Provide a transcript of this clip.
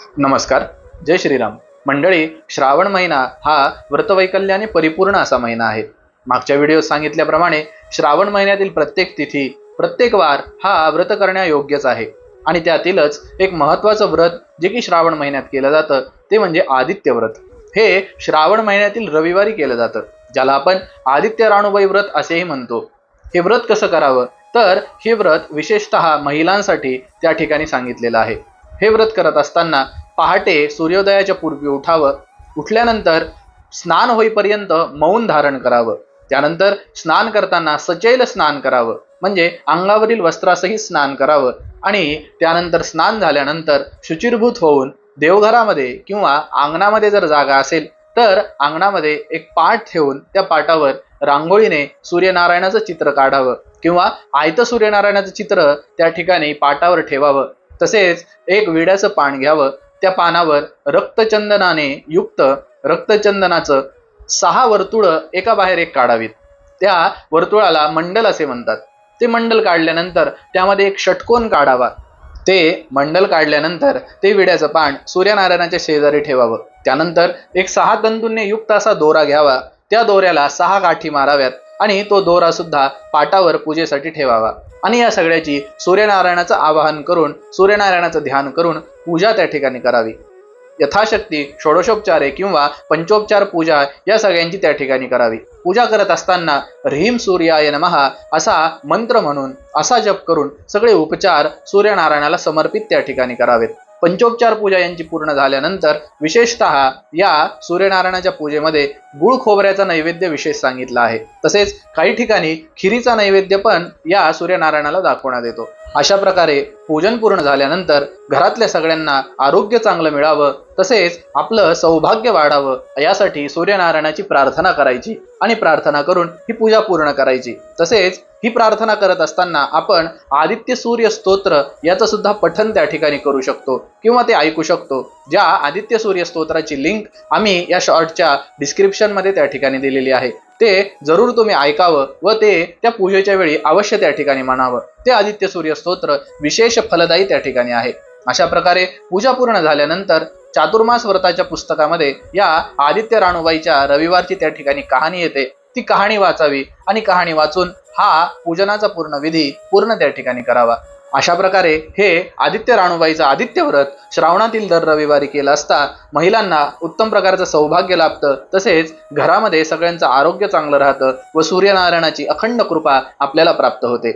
नमस्कार. जय श्रीराम. मंडळी श्रावण महिना हा व्रतवैकल्याने परिपूर्ण असा महिना आहे. मागच्या व्हिडिओ सांगितल्याप्रमाणे श्रावण महिन्यातील प्रत्येक तिथी प्रत्येक वार हा व्रत करण्यायोग्यच आहे. आणि त्यातीलच एक महत्वाचं व्रत जे की श्रावण महिन्यात केलं जातं ते म्हणजे आदित्य व्रत. हे श्रावण महिन्यातील रविवारी केलं जातं ज्याला आपण आदित्य राणूबाई व्रत असेही म्हणतो. हे व्रत कसं करावं? तर हे व्रत विशेषतः महिलांसाठी त्या ठिकाणी सांगितलेलं आहे. हे व्रत करत असताना पहाटे सूर्योदयाच्या पूर्वी उठावं. उठल्यानंतर स्नान होईपर्यंत मौन धारण करावं. त्यानंतर स्नान करताना सचैल स्नान करावं. म्हणजे अंगावरील वस्त्रासही स्नान करावं. आणि त्यानंतर स्नान झाल्यानंतर शुचिरभूत होऊन देवघरामध्ये किंवा अंगणामध्ये जर जागा असेल तर अंगणामध्ये एक पाट ठेवून त्या पाटावर रांगोळीने सूर्यनारायणाचं चित्र काढावं किंवा आयतं सूर्यनारायणाचं चित्र त्या ठिकाणी पाटावर ठेवावं. तसेच एक विड्याचं पान घ्यावं. त्या पानावर रक्तचंदनाने युक्त रक्तचंदनाचं सहा वर्तुळं एका बाहेर एक काढावीत. त्या वर्तुळाला मंडल असे म्हणतात. ते मंडल काढल्यानंतर त्यामध्ये एक षटकोन काढावा. ते मंडल काढल्यानंतर ते विड्याचं पान सूर्यनारायणाच्या शेजारी ठेवावं. त्यानंतर एक सहा तंतूंनी युक्त असा दोरा घ्यावा. त्या दोऱ्याला सहा गाठी माराव्यात आणि तो दोरा सुद्धा पाटावर पूजेसाठी ठेवावा. आणि या सगळ्याची सूर्यनारायणाचं आवाहन करून सूर्यनारायणाचं ध्यान करून पूजा त्या ठिकाणी करावी. यथाशक्ती षोडशोपचारे किंवा पंचोपचार पूजा या सगळ्यांची त्या ठिकाणी करावी. पूजा करत असताना ह्रीम सूर्याय नमहा असा मंत्र म्हणून असा जप करून सगळे उपचार सूर्यनारायणाला समर्पित त्या ठिकाणी करावेत. पंचोपचार पूजा यांची पूर्ण झाल्यानंतर विशेषतः या सूर्यनारायणाच्या पूजेमध्ये गुळ खोबऱ्याचा नैवेद्य विशेष सांगितला आहे. तसेच काही ठिकाणी खिरीचा नैवेद्य पण या सूर्यनारायणाला दाखवण्यात येतो. अशा प्रकारे पूजन पूर्ण झाल्यानंतर घरातल्या सगळ्यांना आरोग्य चांगलं मिळावं तसेच आपलं सौभाग्य वाढावं यासाठी सूर्यनारायणाची प्रार्थना करायची आणि प्रार्थना करून ही पूजा पूर्ण करायची. तसेच ही प्रार्थना करत असताना आपण आदित्य सूर्य स्तोत्र याचं सुद्धा पठन त्या ठिकाणी करू शकतो किंवा ते ऐकू शकतो. ज्या आदित्य सूर्य स्तोत्राची लिंक आम्ही या शॉर्टच्या डिस्क्रिप्शनमध्ये त्या ठिकाणी दिलेली आहे. ते जरूर तुम्ही ऐकावं व ते त्या पूजेच्या वेळी अवश्य त्या ठिकाणी म्हणावं. ते आदित्य सूर्य स्तोत्र विशेष फलदायी त्या ठिकाणी आहे. अशा प्रकारे पूजा पूर्ण झाल्यानंतर चातुर्मास व्रताच्या पुस्तकामध्ये या आदित्य राणूबाईच्या रविवारची त्या ठिकाणी कहाणी येते. ती कहाणी वाचावी आणि कहाणी वाचून हा पूजनाचा पूर्ण विधी पूर्ण त्या ठिकाणी करावा. अशा प्रकारे हे आदित्य राणूबाईचं आदित्य व्रत श्रावणातील दर रविवारी केलं असता महिलांना उत्तम प्रकारचं सौभाग्य लाभतं. तसेच घरामध्ये सगळ्यांचं आरोग्य चांगलं राहतं व सूर्यनारायणाची अखंड कृपा आपल्याला प्राप्त होते.